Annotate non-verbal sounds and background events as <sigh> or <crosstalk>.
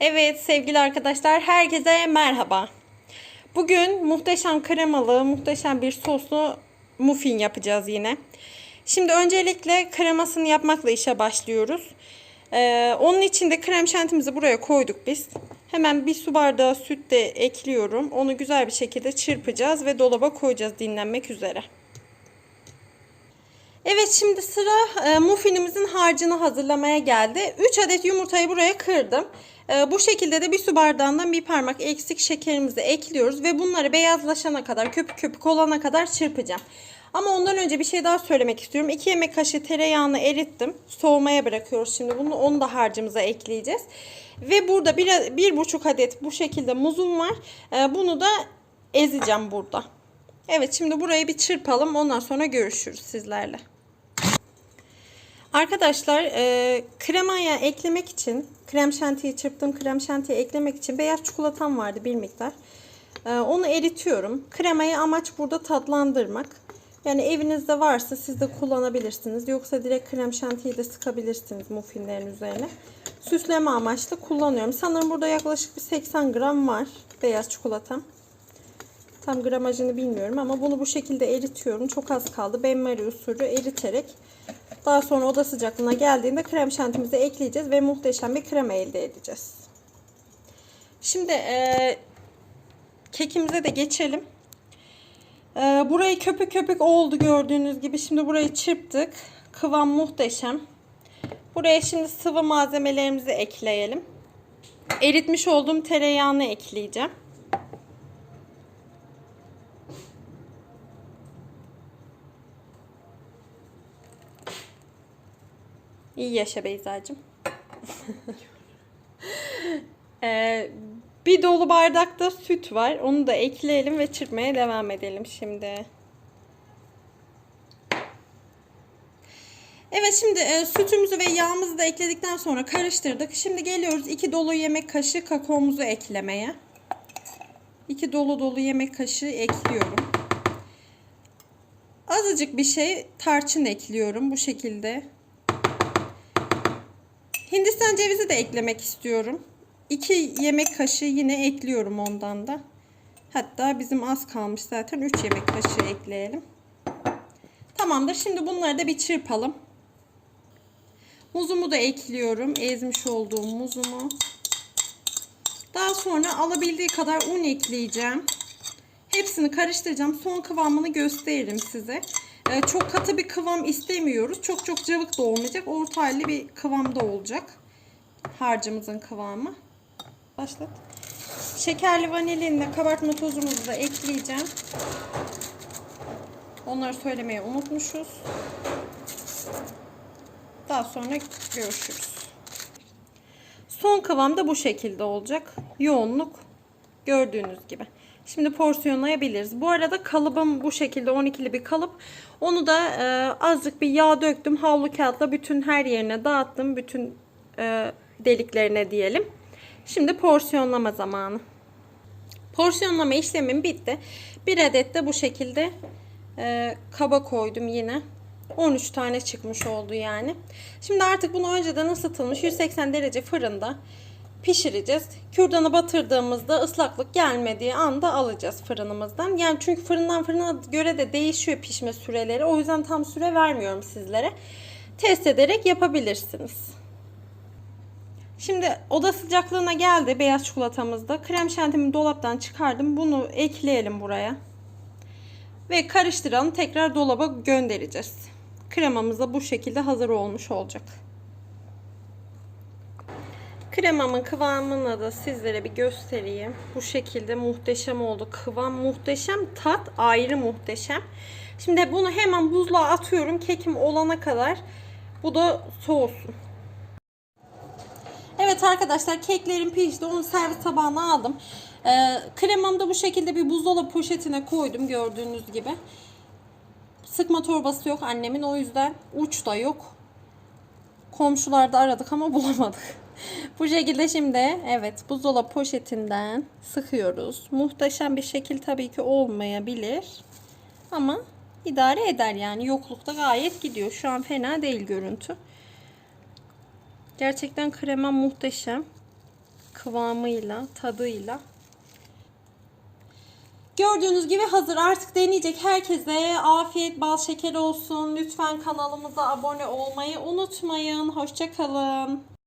Evet sevgili arkadaşlar herkese merhaba. Bugün muhteşem kremalı, muhteşem bir soslu muffin yapacağız yine. Şimdi öncelikle kremasını yapmakla işe başlıyoruz. Ee, onun için de krem şantimizi buraya koyduk biz. Hemen bir su bardağı süt de ekliyorum. Onu güzel bir şekilde çırpacağız ve dolaba koyacağız dinlenmek üzere. Evet şimdi sıra e, muffinimizin harcını hazırlamaya geldi. 3 adet yumurtayı buraya kırdım. E, bu şekilde de bir su bardağından bir parmak eksik şekerimizi ekliyoruz ve bunları beyazlaşana kadar köpük köpük olana kadar çırpacağım. Ama ondan önce bir şey daha söylemek istiyorum. 2 yemek kaşığı tereyağını erittim. Soğumaya bırakıyoruz şimdi bunu. Onu da harcımıza ekleyeceğiz. Ve burada bir, bir buçuk adet bu şekilde muzum var. E, bunu da ezeceğim burada. Evet şimdi burayı bir çırpalım. Ondan sonra görüşürüz sizlerle. Arkadaşlar e, kremaya eklemek için krem şantiyi çırptığım krem şantiyi eklemek için beyaz çikolatam vardı bir miktar. E, onu eritiyorum. Kremayı amaç burada tatlandırmak. Yani evinizde varsa siz de kullanabilirsiniz. Yoksa direkt krem şantiyi de sıkabilirsiniz muffinlerin üzerine. Süsleme amaçlı kullanıyorum. Sanırım burada yaklaşık bir 80 gram var beyaz çikolatam. Tam gramajını bilmiyorum ama bunu bu şekilde eritiyorum. Çok az kaldı. Benmari usulü eriterek daha sonra oda sıcaklığına geldiğinde krem şantimizi ekleyeceğiz ve muhteşem bir krema elde edeceğiz. Şimdi e, kekimize de geçelim. E, burayı köpük köpük oldu gördüğünüz gibi. Şimdi burayı çırptık. Kıvam muhteşem. Buraya şimdi sıvı malzemelerimizi ekleyelim. Eritmiş olduğum tereyağını ekleyeceğim. İyi yaşa Beyza'cığım. <laughs> ee, bir dolu bardakta süt var. Onu da ekleyelim ve çırpmaya devam edelim şimdi. Evet şimdi e, sütümüzü ve yağımızı da ekledikten sonra karıştırdık. Şimdi geliyoruz 2 dolu yemek kaşığı kakaomuzu eklemeye. 2 dolu dolu yemek kaşığı ekliyorum. Azıcık bir şey tarçın ekliyorum bu şekilde. Hindistan cevizi de eklemek istiyorum. 2 yemek kaşığı yine ekliyorum ondan da. Hatta bizim az kalmış zaten 3 yemek kaşığı ekleyelim. Tamamdır. Şimdi bunları da bir çırpalım. Muzumu da ekliyorum. Ezmiş olduğum muzumu. Daha sonra alabildiği kadar un ekleyeceğim. Hepsini karıştıracağım. Son kıvamını gösteririm size. Ee, çok katı bir kıvam istemiyoruz. Çok çok cıvık da olmayacak. Orta halli bir kıvamda olacak. Harcımızın kıvamı. Başlat. Şekerli vanilinle kabartma tozumuzu da ekleyeceğim. Onları söylemeyi unutmuşuz. Daha sonra görüşürüz. Son kıvam da bu şekilde olacak. Yoğunluk gördüğünüz gibi. Şimdi porsiyonlayabiliriz. Bu arada kalıbım bu şekilde 12'li bir kalıp. Onu da e, azıcık bir yağ döktüm. Havlu kağıtla bütün her yerine dağıttım. Bütün e, deliklerine diyelim. Şimdi porsiyonlama zamanı. Porsiyonlama işlemim bitti. Bir adet de bu şekilde e, kaba koydum yine. 13 tane çıkmış oldu yani. Şimdi artık bunu önceden ısıtılmış 180 derece fırında pişireceğiz. Kürdanı batırdığımızda ıslaklık gelmediği anda alacağız fırınımızdan. Yani çünkü fırından fırına göre de değişiyor pişme süreleri. O yüzden tam süre vermiyorum sizlere. Test ederek yapabilirsiniz. Şimdi oda sıcaklığına geldi beyaz çikolatamızda. Krem şantimi dolaptan çıkardım. Bunu ekleyelim buraya. Ve karıştıralım. Tekrar dolaba göndereceğiz. Kremamız da bu şekilde hazır olmuş olacak. Kremamın kıvamını da sizlere bir göstereyim. Bu şekilde muhteşem oldu. Kıvam muhteşem, tat ayrı muhteşem. Şimdi bunu hemen buzluğa atıyorum. Kekim olana kadar bu da soğusun. Evet arkadaşlar keklerim pişti. Onu servis tabağına aldım. Ee, kremamı da bu şekilde bir buzdolabı poşetine koydum gördüğünüz gibi. Sıkma torbası yok annemin o yüzden uç da yok. Komşularda aradık ama bulamadık. <laughs> bu şekilde şimdi evet buzdolabı poşetinden sıkıyoruz. Muhteşem bir şekil tabii ki olmayabilir. Ama idare eder yani yoklukta gayet gidiyor. Şu an fena değil görüntü. Gerçekten krema muhteşem. kıvamıyla, tadıyla. Gördüğünüz gibi hazır. Artık deneyecek herkese afiyet bal şeker olsun. Lütfen kanalımıza abone olmayı unutmayın. Hoşçakalın.